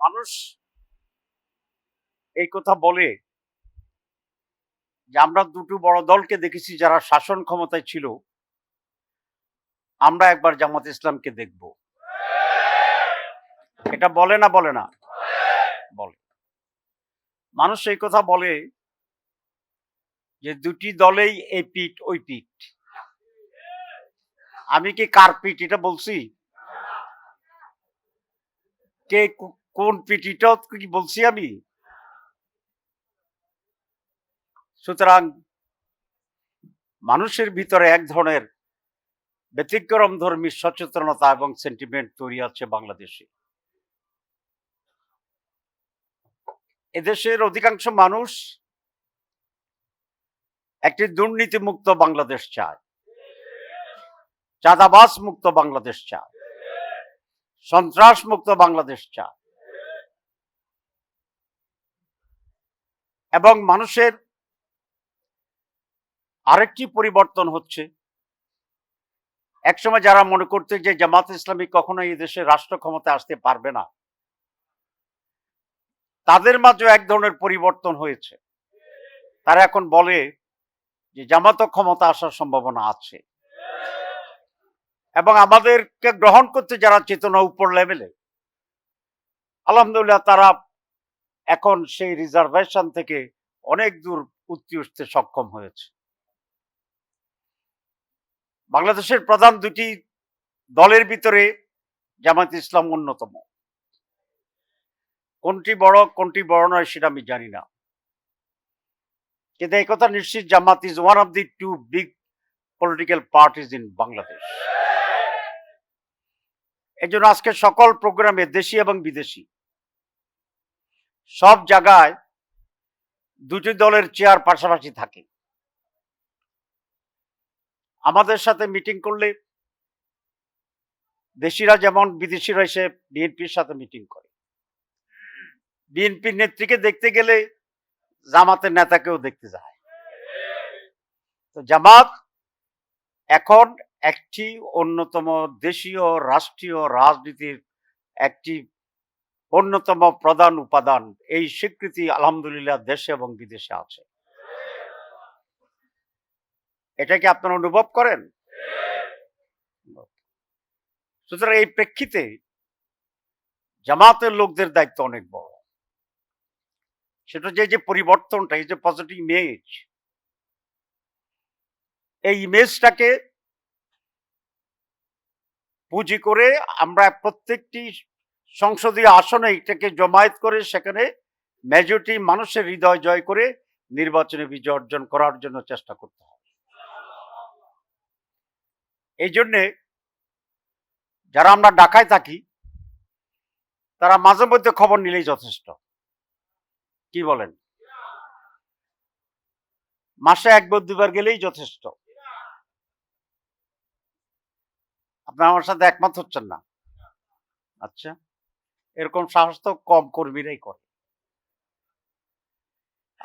মানুষ এই কথা বলে যে আমরা দুটো বড় দলকে দেখেছি যারা শাসন ক্ষমতায় ছিল। আমরা একবার জামাত ইসলামকে দেখব। এটা বলে না বলে না? বলে। মানুষ এই কথা বলে যে দুটি দলেই এই পিঠ ওই পিঠ। আমি কি কার পিঠ এটা বলছি? কে কো- কোন পিঠিটা কি বলছি আমি? সুতরাং মানুষের ভিতরে এক ধরনের ব্যতিক্রম ধর্মী সচেতনতা এবং সেন্টিমেন্ট তৈরি আছে বাংলাদেশে। এদেশের অধিকাংশ মানুষ একটি দুর্নীতিমুক্ত বাংলাদেশ চায়। চাঁদাবাস মুক্ত বাংলাদেশ চায়। সন্ত্রাস মুক্ত বাংলাদেশ চায়। এবং মানুষের আরেকটি পরিবর্তন হচ্ছে। একসময় যারা মনে করতে যে জামাত ইসলামী কখনো এই দেশে রাষ্ট্র ক্ষমতা আসতে পারবে না, তাদের মাঝে এক ধরনের পরিবর্তন হয়েছে। তারা এখন বলে যে জামাত ক্ষমতা আসার সম্ভাবনা আছে। এবং আমাদেরকে গ্রহণ করতে যারা চেতনা উপর লেভেলে, আলহামদুলিল্লাহ তারা এখন সেই রিজার্ভেশন থেকে অনেক দূর উঠতে উঠতে সক্ষম হয়েছে। বাংলাদেশের প্রধান দুটি দলের ভিতরে জামাত ইসলাম অন্যতম। কোনটি বড় কোনটি বড় নয় সেটা আমি জানি না। কিন্তু এই কথা নিশ্চিত Jamaat is one of the two big political parties in Bangladesh এই জন্য আজকে সকল প্রোগ্রামে দেশি এবং বিদেশি সব জায়গায় দুটি দলের চেয়ার পাশাপাশি থাকে। আমাদের সাথে মিটিং করলে দেশিরা যেমন বিদেশিরা এসে বিএনপির সাথে মিটিং করে। বিএনপির নেত্রীকে দেখতে গেলে জামাতের নেতাকেও দেখতে যায়। তো জামাত এখন একটি অন্যতম দেশীয় রাষ্ট্রীয় রাজনীতির একটি অন্যতম প্রধান উপাদান, এই স্বীকৃতি আলহামদুলিল্লাহ দেশে এবং বিদেশে আছে। এটা কি আপনারা অনুভব করেন? সুতরাং এই প্রেক্ষিতে জামাতের লোকদের দায়িত্ব অনেক বড়। সেটা যে যে পরিবর্তনটা, এই যে পজিটিভ ইমেজ এই ইমেজটাকে পুঁজি করে আমরা প্রত্যেকটি সংসদীয় আসনে এটাকে জমায়েত করে সেখানে মেজরিটি মানুষের হৃদয় জয় করে নির্বাচনে বিজয় অর্জন করার জন্য চেষ্টা করতে হবে। এই জন্যে যারা আমরা ঢাকায় থাকি, তারা মাঝে মধ্যে খবর নিলেই যথেষ্ট। কি বলেন? মাসে একবার দুবার গেলেই যথেষ্ট। আপনি আমার সাথে একমত হচ্ছেন না? আচ্ছা। এরকম সাহস তো কম কর্মীরাই করে।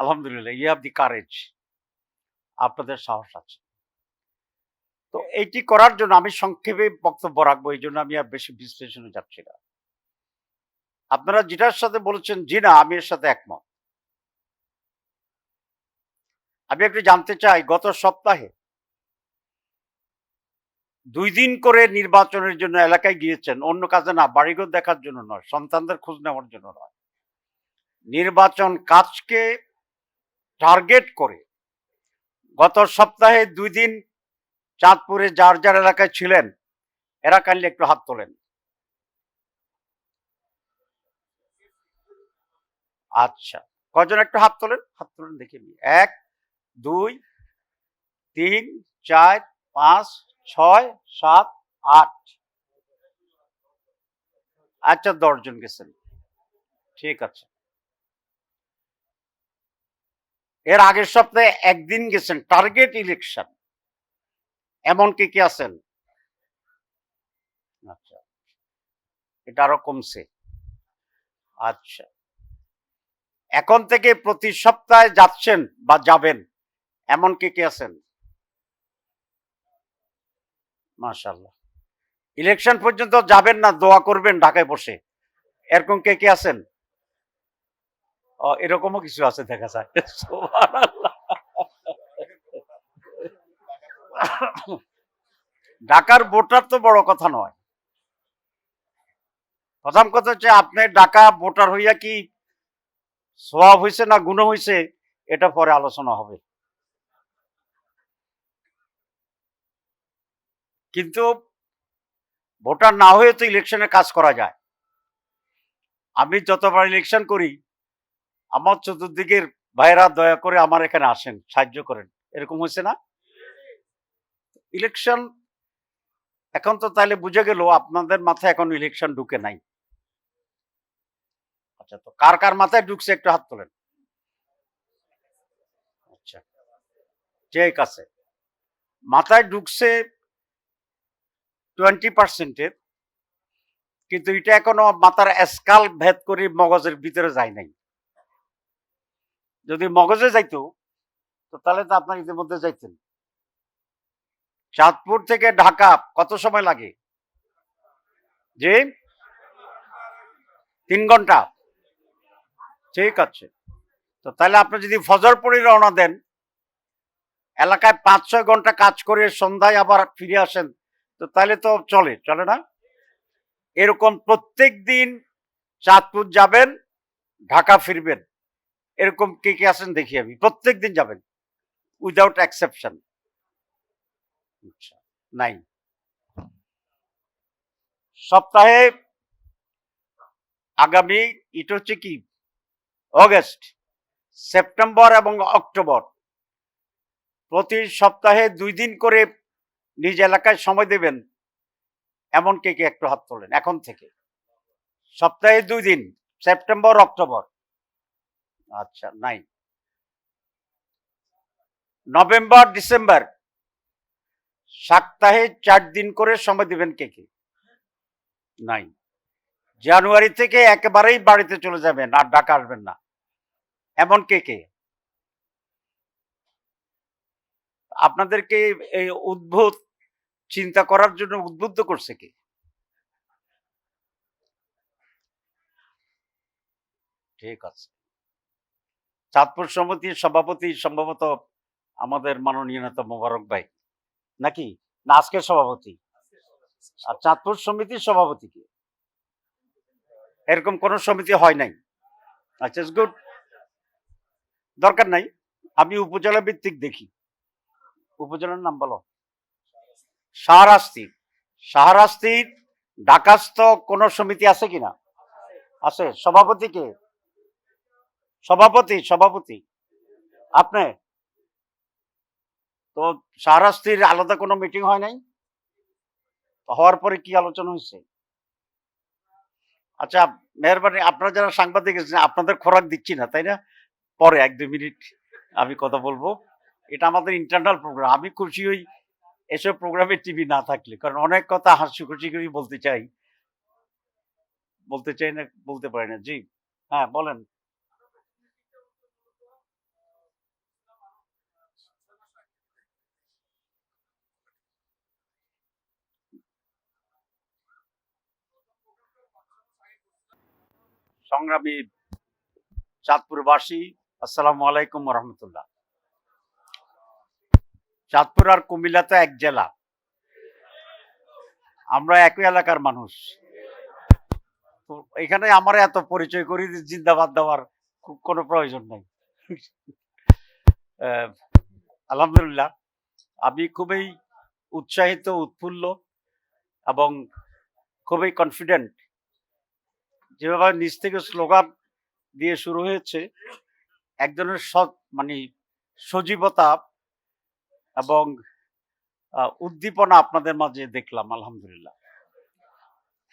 আলহামদুলিল্লাহ ইউ হ্যাভ দি কারেজ আপনাদের সাহস আছে। তো এইটি করার জন্য আমি সংক্ষেপে বক্তব্য রাখব, এই জন্য আমি আর বেশি বিশ্লেষণে যাচ্ছি না। আপনারা যেটার সাথে বলেছেন জি না আমি এর সাথে একমত। আমি একটু জানতে চাই, গত সপ্তাহে দুই দিন করে নির্বাচনের জন্য এলাকায় গিয়েছেন। অন্য কাজে না, বাড়িঘর দেখার জন্য নয়, সন্তানদের খোঁজ নেওয়ার জন্য নয়। নির্বাচন কাজকে টার্গেট করে গত সপ্তাহে দুই দিন চাঁদপুরে যার যার এলাকায় ছিলেন, এরা কাইন্ডলি একটু হাত তোলেন। আচ্ছা কজন একটু হাত তোলেন? হাত তোলেন দেখে এক, দুই, তিন, চার, পাঁচ ছয়, সাত, আট। আচ্ছা দশজন গেছেন। ঠিক আছে। এর আগের সপ্তাহে একদিন গেছেন, টার্গেট ইলেকশন। এমন কি কি আছেন? আচ্ছা এটা আরও কমছে। আচ্ছা। এখন থেকে প্রতি সপ্তাহে যাচ্ছেন বা যাবেন, এমন কে কে আছেন? মাশাল্লাহ ইলেকশন পর্যন্ত যাবেন না, দোয়া করবেন ঢাকায় বসে। এরকম কে কে আছেন? ও, এরকমও কিছু আছে দেখা যায়। ঢাকার ভোটার তো বড় কথা নয়। প্রথম কথা হচ্ছে আপনি ঢাকা ভোটার হইয়া কি স্বভাব হয়েছে না গুণ হয়েছে এটা পরে আলোচনা হবে। কিন্তু ভোটার না হয়ে তো ইলেকশনে কাজ করা যায়। আমি যতবার ইলেকশন করি, আমার চতুর্দিকের ভাইরা দয়া করে আমার এখানে আসেন, সাহায্য করেন। এরকম হয়েছে না? ইলেকশন এখন তো তাহলে বুঝে গেল, আপনাদের মাথায় এখন ইলেকশন ঢুকে নাই। আচ্ছা তো কার কার মাথায় ঢুকছে একটু হাত তোলেন। আচ্ছা ঠিক আছে মাথায় ঢুকছে টোয়েন্টি পার্সেন্টের কিন্তু এটা এখনও মাথার স্কাল ভেদ করে মগজের ভিতরে যায় নাই। যদি মগজে যাইতো, তো তাহলে তো আপনার ইতিমধ্যে যাইতেন। চাঁদপুর থেকে ঢাকা কত সময় লাগে? যে তিন ঘণ্টা। ঠিক আছে। তো তাহলে আপনি যদি ফজর পরে রওনা দেন, এলাকায় পাঁচ ছয় ঘণ্টা কাজ করে সন্ধ্যায় আবার ফিরে আসেন তো তাহলে তো চলে চলে না? এরকম প্রত্যেক দিন চাঁদপুর যাবেন, ঢাকা ফিরবেন। এরকম কে কে আছেন দেখি আমি, প্রত্যেক দিন যাবেন উইদাউট এক্সেপশন আচ্ছা নাই। সপ্তাহে আগামী, এটা হচ্ছে কি? অগস্ট, সেপ্টেম্বর এবং অক্টোবর। প্রতি সপ্তাহে দুই দিন করে নিজ এলাকায় সময় দেবেন। এমন কে কে একটু হাত তোলেন, এখন থেকে। সপ্তাহে দুই দিন, সেপ্টেম্বর, অক্টোবর। আচ্ছা নাই। November, December. সপ্তাহে চার দিন করে সময় দিবেন কে কে? নাই। জানুয়ারি থেকে একেবারেই বাড়িতে চলে যাবেন, আর ডাকা আসবেন না। এমন কে কে? আপনাদেরকে এই উদ্ভূত চিন্তা করার জন্য উদ্বুদ্ধ করছে কে? ঠিক আছে। চাঁদপুর সমিতির সভাপতি সম্ভবত আমাদের মাননীয় নেতা মোবারক ভাই। নাকি? না, আজকের সভাপতি। আর চাঁদপুর সমিতির সভাপতি কি? এরকম কোন সমিতি হয় নাই। আচ্ছা গুড দরকার নাই। আমি উপজেলা ভিত্তিক দেখি। উপজেলার নাম বলো। শাহরাস্তি। শাহরাস্তির ঢাকাস্থ কোন সমিতি আছে কিনা? আছে। সভাপতি কে? সভাপতি সভাপতি। আপনি? তো শাহরাস্তির আলাদা কোনো মিটিং হয় নাই? হওয়ার পরে কি আলোচনা হয়েছে? আচ্ছা মেহরবানি, আপনারা যারা সাংবাদিক আপনাদের খোরাক দিচ্ছি না, তাই না? পরে এক দুই মিনিট আমি কথা বলব। এটা আমাদের ইন্টারনাল প্রোগ্রাম আমি খুশি হই এসব প্রোগ্রামে টিভি না থাকলে, কারণ অনেক কথা হাসি খুশি করে বলতে চাই। বলতে চাই না, বলতে পারি না। জি হ্যাঁ বলেন। সংগ্রামী চাঁদপুরবাসী, আসসালামু আলাইকুম রহমতুল্লাহ। চাঁদপুর আর কুমিল্লা তো এক জেলা। আমরা একই এলাকার মানুষ। তো এখানে আমার এত পরিচয় করি, জিন্দাবাদ দেওয়ার কোনো প্রয়োজন নেই। আলহামদুলিল্লাহ, আমি খুবই উৎসাহিত, উৎফুল্ল এবং খুবই কনফিডেন্ট যেভাবে নিচ থেকে স্লোগান দিয়ে শুরু হয়েছে, একজনের সৎ মানে সজীবতা এবং উদ্দীপনা আপনাদের মাঝে দেখলাম, আলহামদুলিল্লাহ।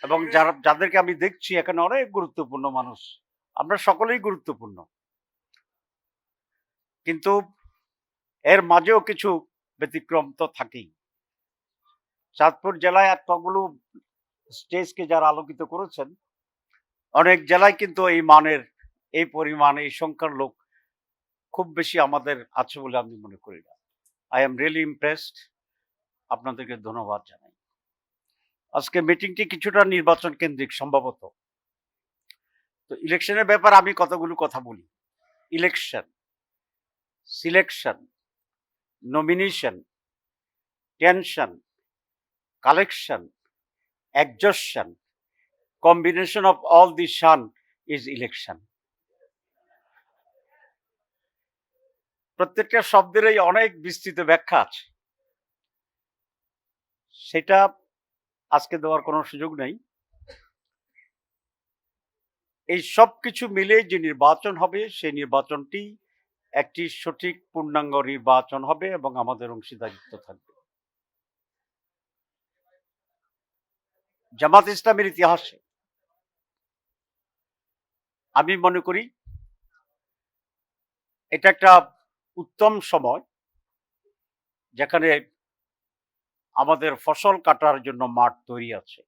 এবং যারা, যাদেরকে আমি দেখছি, এখানে অনেক গুরুত্বপূর্ণ মানুষ। আমরা সকলেই গুরুত্বপূর্ণ। কিন্তু এর মাঝেও কিছু ব্যতিক্রম তো থাকেই। চাঁদপুর জেলায় এতগুলো স্টেজকে যারা আলোকিত করেছেন, অনেক জেলায় কিন্তু এই মানের, এই পরিমাণ, এই সংখ্যার লোক খুব বেশি আমাদের আছে বলে আমি মনে করি না। আই এম রিয়েলি ইমপ্রেসড আপনাদেরকে ধন্যবাদ জানাই। আজকে মিটিংটি কিছুটা নির্বাচন কেন্দ্রিক, সম্ভবত। তো ইলেকশনের ব্যাপারে আমি কতগুলো কথা বলি। Election selection nomination tension collection exhaustion, combination of all these sun is election প্রত্যেকটা শব্দেরই অনেক বিস্তৃত ব্যাখ্যা আছে। সেটা আজকে দেওয়ার কোনো সুযোগ নেই। এই সব কিছু মিলে যে নির্বাচন হবে, সেই নির্বাচনটি একটি সঠিক পূর্ণাঙ্গ নির্বাচন হবে এবং আমাদের অংশীদারিত্ব থাকবে। জামাত ইসলামের ইতিহাসে আমি মনে করি, এটা একটা উত্তম সময় যেখানে আমাদের ফসল কাটার জন্য মাঠ তৈরি আছে।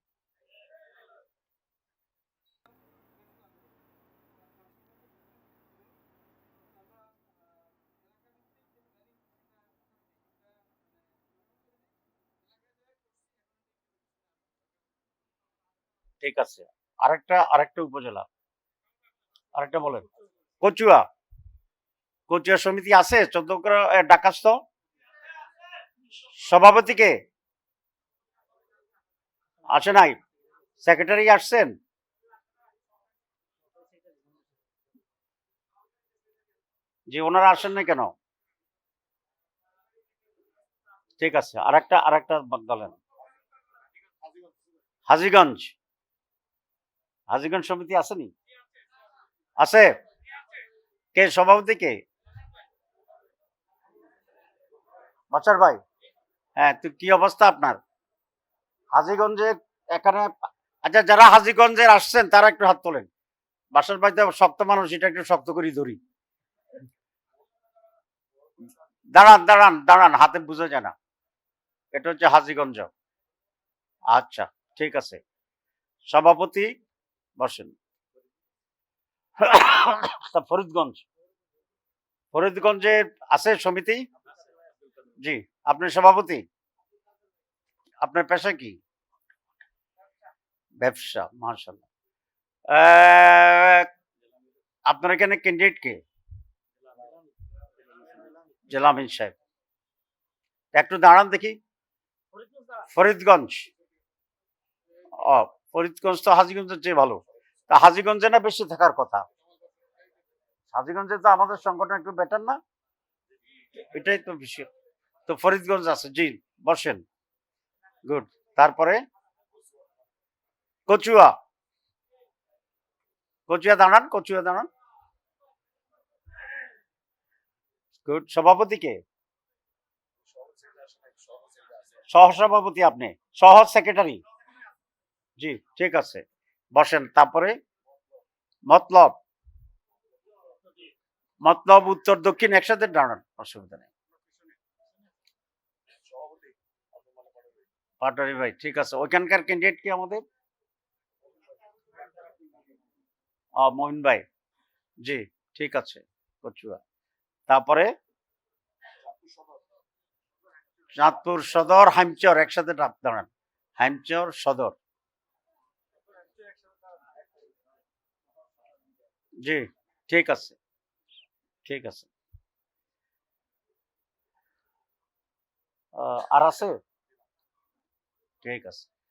ঠিক আছে। আরেকটা আরেকটা উপজেলা। আরেকটা বলেন। কচুয়া। কচুয়া সমিতি আছে? চন্দ্রগ্রা ডাকাস্ত সভাপতি কে? আসে নাই? সেক্রেটারি আসছেন? জি, ওনারা আসেন না কেন? ঠিক আছে, আরেকটা আরেকটা বলেন হাজিগঞ্জ। হাজিগঞ্জ সমিতি আসেনি আছে। কে, সভাপতি কে? বছর ভাই। হ্যাঁ তো কি অবস্থা আপনার? হাজিগঞ্জে এখানে আচ্ছা যারা হাজিগঞ্জের আসছেন তারা একটু হাত তোলেন। বাসার বাড়িতে শক্ত মানুষ এটা একটু শক্ত করে ধরি। দাঁড়ান দাঁড়ান দাঁড়ান হাতে বুঝে যায় না। এটা হচ্ছে হাজিগঞ্জ। আচ্ছা ঠিক আছে। সভাপতি বসেন। ফরিদগঞ্জ। ফরিদগঞ্জে আছে সমিতি? জি আপনি সভাপতি? আপনার পেশা কি? ব্যবসা মার্শাল্লাহ আপনার এখানে ক্যান্ডিডেট কে? জেলা আমিন সাহেব। একটু দাঁড়ান দেখি। ফরিদগঞ্জ। ও, ফরিদগঞ্জ তো হাজিগঞ্জের চেয়ে ভালো। তা হাজিগঞ্জে না বেশি থাকার কথা? হাজিগঞ্জে তো আমাদের সংগঠন একটু বেটার না? এটাই তো বিষয়। তো ফরিদগঞ্জ আছে, জি, বসেন। গুড তারপরে? কচুয়া। কচুয়া দাঁড়ান কচুয়া দাঁড়ান। গুড সভাপতি কে? সহসভাপতি আপনি। সহ সেক্রেটারি। জি, ঠিক আছে। বসেন, তারপরে? মতলব। মতলব, উত্তর, দক্ষিণ, একসাথে দাঁড়ান, অসুবিধা নেই। পাটারি ভাই, ঠিক আছে। ওইখানকার ক্যান্ডিডেট কি আমাদের? মহিন ভাই। জি, ঠিক আছে, কচুয়া। তারপরে? চাঁদপুর সদর, হাইমচর, একসাথে ডাক দাঁড়ান। হাইমচর সদর। জি, ঠিক আছে ঠিক আছে। আর আছে? ঠিক আছে